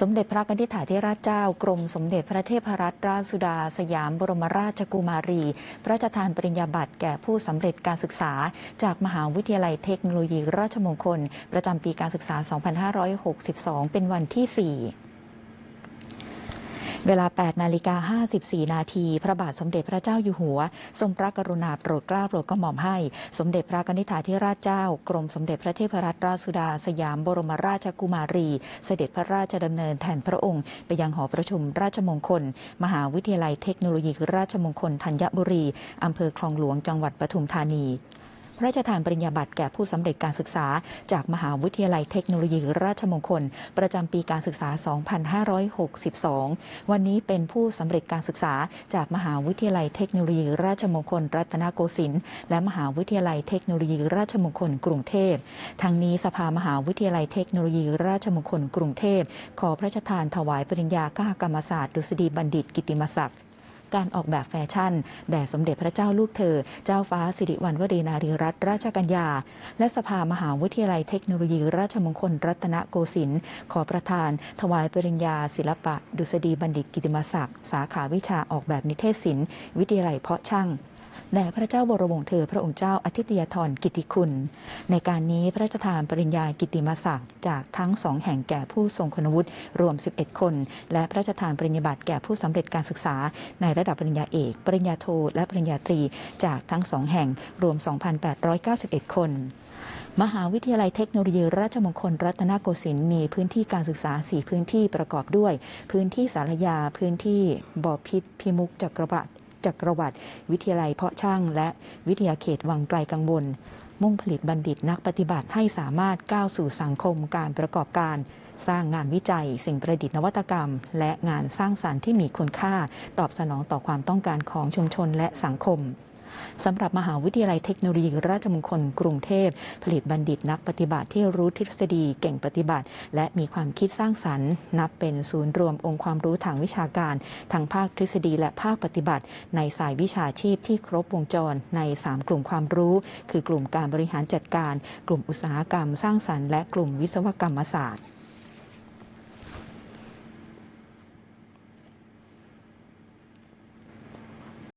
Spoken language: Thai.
สมเด็จพระกนิษฐาธิราชเจ้ากรมสมเด็จพระเทพรัตนราชสุดา สยามบรมราชกุมารี พระราชทานปริญญาบัตรแก่ผู้สำเร็จการศึกษา จากมหาวิทยาลัยเทคโนโลยีราชมงคล ประจำปีการศึกษา 2562 เป็นวันที่ 4 เวลา 8 นาฬิกา 54 นาที พระบาทสมเด็จพระเจ้าอยู่หัว ทรงพระกรุณาโปรดเกล้าโปรดกระหม่อมให้ สมเด็จพระกนิษฐาธิราชเจ้า กรมสมเด็จพระเทพรัตนราชสุดา สยามบรมราชกุมารี เสด็จพระราชดำเนินแทนพระองค์ ไปยังหอประชุมราชมงคล มหาวิทยาลัยเทคโนโลยีราชมงคลธัญบุรี อำเภอคลองหลวงจังหวัดปทุมธานี พระราชทานปริญญาบัตรแก่ผู้สำเร็จการศึกษา จากมหาวิทยาลัยเทคโนโลยีราชมงคล ประจำปีการศึกษา 2562 วันนี้เป็นผู้สำเร็จการศึกษา จากมหาวิทยาลัยเทคโนโลยีราชมงคล รัตนโกสินทร์และมหาวิทยาลัยเทคโนโลยีราชมงคลกรุงเทพทั้งนี้สภามหาวิทยาลัยเทคโนโลยีราชมงคลกรุงเทพขอพระราชทานถวายปริญญาคหกรรมศาสตร์ดุษฎีบัณฑิตกิติมศักดิ์ การออกแบบแฟชั่น แด่สมเด็จพระเจ้าลูกเธอ เจ้าฟ้าสิริวัณวรีนารีรัตนราชกัญญา และสภามหาวิทยาลัยเทคโนโลยี ราชมงคลรัตนโกสินทร์ขอประทาน ถวายปริญญา ศิลปะ ดุษฎีบัณฑิตกิติมศักดิ์สาขาวิชาออกแบบนิเทศศิลป์วิทยาลัยเพาะช่าง แด่พระเจ้าบรมวงศ์เธอพระองค์เจ้าอธิตยธรกิติคุณ ในการนี้พระราชทานปริญญากิติมศักดิ์จากทั้งสองแห่งแก่ผู้ทรงคุณวุฒิรวม 11 คน และพระราชทานปริญญาบัตรแก่ผู้สำเร็จการศึกษา ในระดับปริญญาเอก ปริญญาโทและปริญญาตรีจากทั้งสองแห่งรวม 2,891 คน มหาวิทยาลัยเทคโนโลยีราชมงคลรัตนโกสินทร์มีพื้นที่การศึกษา 4 พื้นที่ประกอบด้วย พื้นที่สารยา พื้นที่บ่อพิษพิมุกจักรวรรดิ จักรวรรดิวิทยาลัยเพาะช่าง และวิทยาเขตวังไกลกังวล มุ่งผลิตบัณฑิตนักปฏิบัติให้สามารถก้าวสู่สังคมการประกอบการสร้างงานวิจัย สิ่งประดิษฐ์นวัตกรรม และงานสร้างสารรค์ที่มีคุณค่า ตอบสนองต่อความต้องการของชุมชนและสังคม สำหรับมหาวิทยาลัยเทคโนโลยีราชมงคลกรุงเทพ ผลิตบัณฑิตนักปฏิบัติที่รู้ทฤษฎีเก่งปฏิบัติ และมีความคิดสร้างสรรค์ นับเป็นศูนย์รวมองค์ความรู้ทางวิชาการทั้งภาคทฤษฎีและภาคปฏิบัติ ในสายวิชาชีพที่ครบวงจรใน 3 กลุ่มความรู้ คือกลุ่มการบริหารจัดการ กลุ่มอุตสาหกรรมสร้างสรรค์และกลุ่มวิศวกรรมศาสตร์